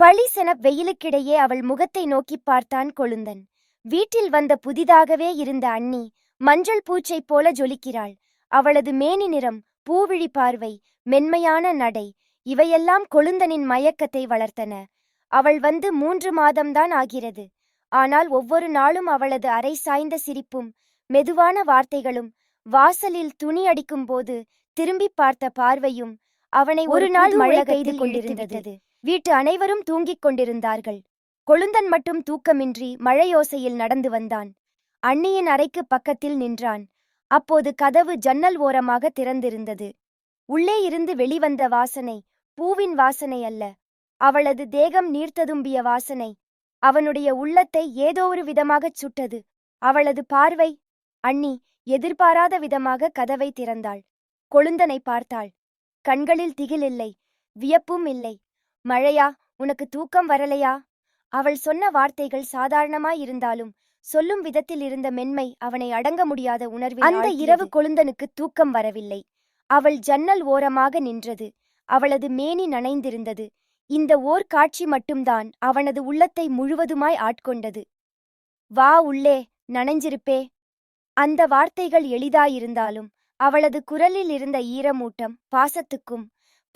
பளிசென வெயிலுக்கிடையே அவள் முகத்தை நோக்கிப் பார்த்தான் கொழுந்தன். வீட்டில் வந்த புதிதாகவே இருந்த அண்ணி மஞ்சள் பூச்சை போல ஜொலிக்கிறாள். அவளது மேனி நிறம் பூவிழி பார்வை மென்மையான நடை இவையெல்லாம் கொழுந்தனின் மயக்கத்தை வளர்த்தன. அவள் வந்து மூன்று மாதம்தான் ஆகிறது. ஆனால் ஒவ்வொரு நாளும் அவளது அரை சாய்ந்த சிரிப்பும் மெதுவான வார்த்தைகளும் வாசலில் துணி அடிக்கும்போது திரும்பிப் பார்த்த பார்வையும் அவனை ஒரு நாள் மழை பெய்து கொண்டிருந்தது. வீட்டு அனைவரும் தூங்கிக் கொண்டிருந்தார்கள். கொழுந்தன் மட்டும் தூக்கமின்றி மழையோசையில் நடந்து வந்தான். அண்ணியின் அறைக்கு பக்கத்தில் நின்றான். அப்போது கதவு ஜன்னல் ஓரமாக திறந்திருந்தது. உள்ளே இருந்து வெளிவந்த வாசனை பூவின் வாசனை அல்ல. அவளது தேகம் நீர்த்ததும்பிய வாசனை. அவனுடைய உள்ளத்தை ஏதோ ஒரு விதமாகச் சுட்டது. அவளது பார்வை அண்ணி எதிர்பாராத விதமாக கதவை திறந்தாள். கொழுந்தனை பார்த்தாள். கண்களில் திகில் இல்லை வியப்பும் இல்லை. மழையா உனக்கு தூக்கம் வரலையா? அவள் சொன்ன வார்த்தைகள் சாதாரணமாயிருந்தாலும் சொல்லும் விதத்தில் இருந்த மென்மை அவனை அடங்க முடியாத உணர்வில் அந்த இரவு கொழுந்தனுக்கு தூக்கம் வரவில்லை. அவள் ஜன்னல் ஓரமாக நின்றது. அவளது மேனி நனைந்திருந்தது. இந்த ஓர் காட்சி மட்டும்தான் அவனது உள்ளத்தை முழுவதுமாய் ஆட்கொண்டது. வா உள்ளே நனைஞ்சிருப்பே. அந்த வார்த்தைகள் எளிதாயிருந்தாலும் அவளது குரலில் இருந்த ஈரமூட்டம் பாசத்துக்கும்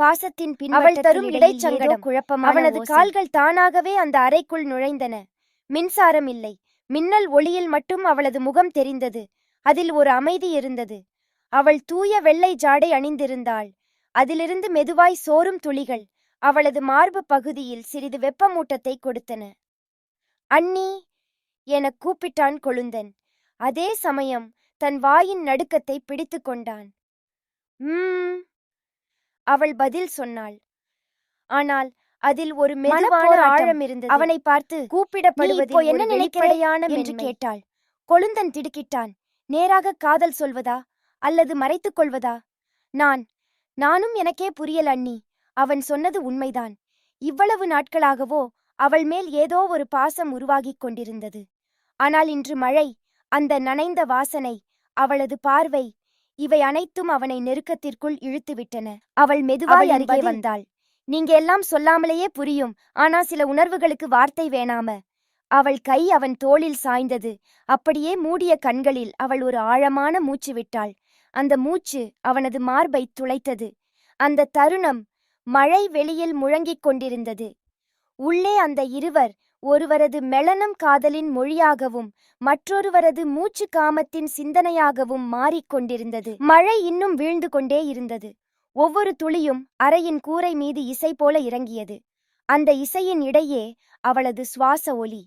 பாசத்தின் பின் அவள் தரும் இடைச்சங்கடம். குழப்பம் அவனது கால்கள் தானாகவே அந்த அறைக்குள் நுழைந்தன. மின்சாரம் இல்லை. மின்னல் ஒளியில் மட்டும் அவளது முகம் தெரிந்தது. அதில் ஒரு அமைதி இருந்தது. அவள் தூய வெள்ளை ஜாடை அணிந்திருந்தாள். அதிலிருந்து மெதுவாய் சோறும் துளிகள் அவளது மார்பு பகுதியில் சிறிது வெப்பமூட்டத்தை கொடுத்தன. அண்ணி எனக் கூப்பிட்டான் கொழுந்தன். அதே சமயம் தன் வாயின் நடுக்கத்தை பிடித்து கொண்டான். ம் அவள் பதில் சொன்னாள். ஆனால் அதில் ஒரு மெதுவான ஆழம் இருந்தது. அவனை பார்த்து கூப்பிடப்படுவது என்ன நினைக்கிறையான என்று கேட்டாள். கொழுந்தன் திடுக்கிட்டான். நேராக காதல் சொல்வதா? அல்லது மறைத்துக் கொள்வதா? நான் நானும் எனக்கே புரியல் அண்ணி. அவன் சொன்னது உண்மைதான். இவ்வளவு நாட்களாகவோ அவள் மேல் ஏதோ ஒரு பாசம் உருவாகிக் கொண்டிருந்தது. ஆனால் இன்று மழை அந்த நனைந்த வாசனை அவளது பார்வை இவை அனைத்தும் அவனை நெருக்கத்திற்குள் இழுத்துவிட்டன. அவள் மெதுவாய் அருகே வந்தாள். நீங்க எல்லாம் சொல்லாமலேயே புரியும். ஆனா சில உணர்வுகளுக்கு வார்த்தை வேணாம. அவள் கை அவன் தோளில் சாய்ந்தது. அப்படியே மூடிய கண்களில் அவள் ஒரு ஆழமான மூச்சு விட்டாள். அந்த மூச்சு அவனது மார்பை துளைத்தது. அந்த தருணம் மழை வெளியில் முழங்கிக் கொண்டிருந்தது. உள்ளே அந்த இருவர் ஒருவரது மெளனம் காதலின் மொழியாகவும் மற்றொருவரது மூச்சு காமத்தின் சிந்தனையாகவும் மாறிக்கொண்டிருந்தது மழை இன்னும் வீழ்ந்து கொண்டே இருந்தது. ஒவ்வொரு துளியும் அறையின் கூரை மீது இசை போல இறங்கியது. அந்த இசையின் இடையே அவளது சுவாச ஒலி.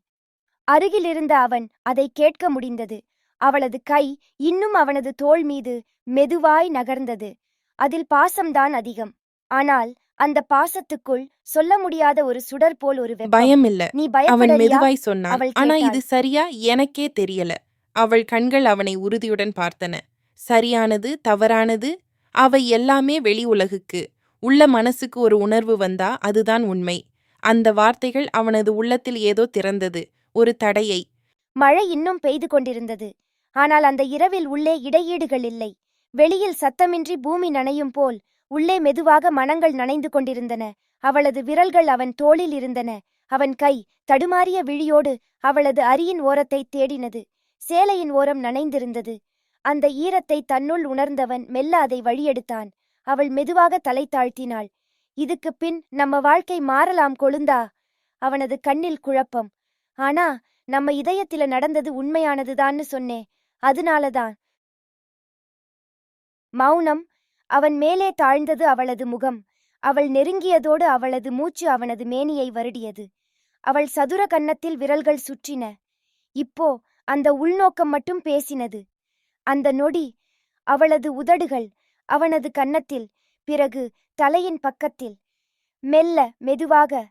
அருகிலிருந்த அவன் அதை கேட்க முடிந்தது. அவளது கை இன்னும் அவனது தோள் மீது மெதுவாய் நகர்ந்தது. அதில் பாசம்தான் அதிகம். ஆனால் அந்த பாசத்துக்குள் சொல்ல முடியாத ஒரு சுடர் போல் ஒரு. பயம் இல்ல நீ அவன் மெதுவாய் சொன்னான். ஆனா. இது சரியா எனக்கே தெரியல. அவள் கண்கள் அவனை உறுதியுடன் பார்த்தன. சரியானது தவறானது அவை எல்லாமே வெளி உலகுக்கு. உள்ள மனசுக்கு ஒரு உணர்வு வந்தா அதுதான் உண்மை. அந்த வார்த்தைகள் அவனது உள்ளத்தில் ஏதோ திறந்தது. ஒரு தடையை. மழை இன்னும் பெய்து கொண்டிருந்தது. ஆனால் அந்த இரவில் உள்ளே இடையீடுகள் இல்லை. வெளியில் சத்தமின்றி பூமி நனையும் போல் உள்ளே மெதுவாக மனங்கள் நனைந்து கொண்டிருந்தன. அவளது விரல்கள் அவன் தோளில் இருந்தன. அவன் கை தடுமாறிய விழியோடு அவளது அரியின் ஓரத்தை தேடினது. சேலையின் ஓரம் நனைந்திருந்தது. அந்த ஈரத்தை தன்னுள் உணர்ந்தவன் மெல்ல அதை வழியெடுத்தான். அவள் மெதுவாக தலை தாழ்த்தினாள். இதுக்கு பின் நம்ம வாழ்க்கை மாறலாம் கொழுந்தா? அவனது கண்ணில் குழப்பம். ஆனா நம்ம இதயத்தில நடந்தது உண்மையானதுதான்னு சொன்னே. அதனாலதான். மௌனம் அவன் மேலே தாழ்ந்தது அவளது முகம். அவள் நெருங்கியதோடு அவளது மூச்சு அவனது மேனியை வருடியது. அவள் சதுர கன்னத்தில் விரல்கள் சுற்றின. இப்போ அந்த உள்நோக்கம் மட்டும் பேசினது. அந்த நொடி அவளது உதடுகள் அவனது கன்னத்தில் பிறகு தலையின் பக்கத்தில். மெல்ல மெதுவாக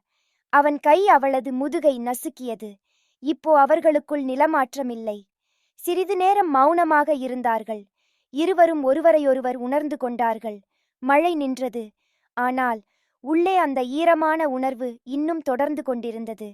அவன் கை அவளது முதுகை நசுக்கியது. இப்போ அவர்களுக்குள் நிலமாற்றமில்லை. சிறிது நேரம் மௌனமாக இருந்தார்கள். இருவரும் ஒருவரையொருவர் உணர்ந்து கொண்டார்கள். மழை நின்றது. ஆனால் உள்ளே அந்த ஈரமான உணர்வு இன்னும் தொடர்ந்து கொண்டிருந்தது.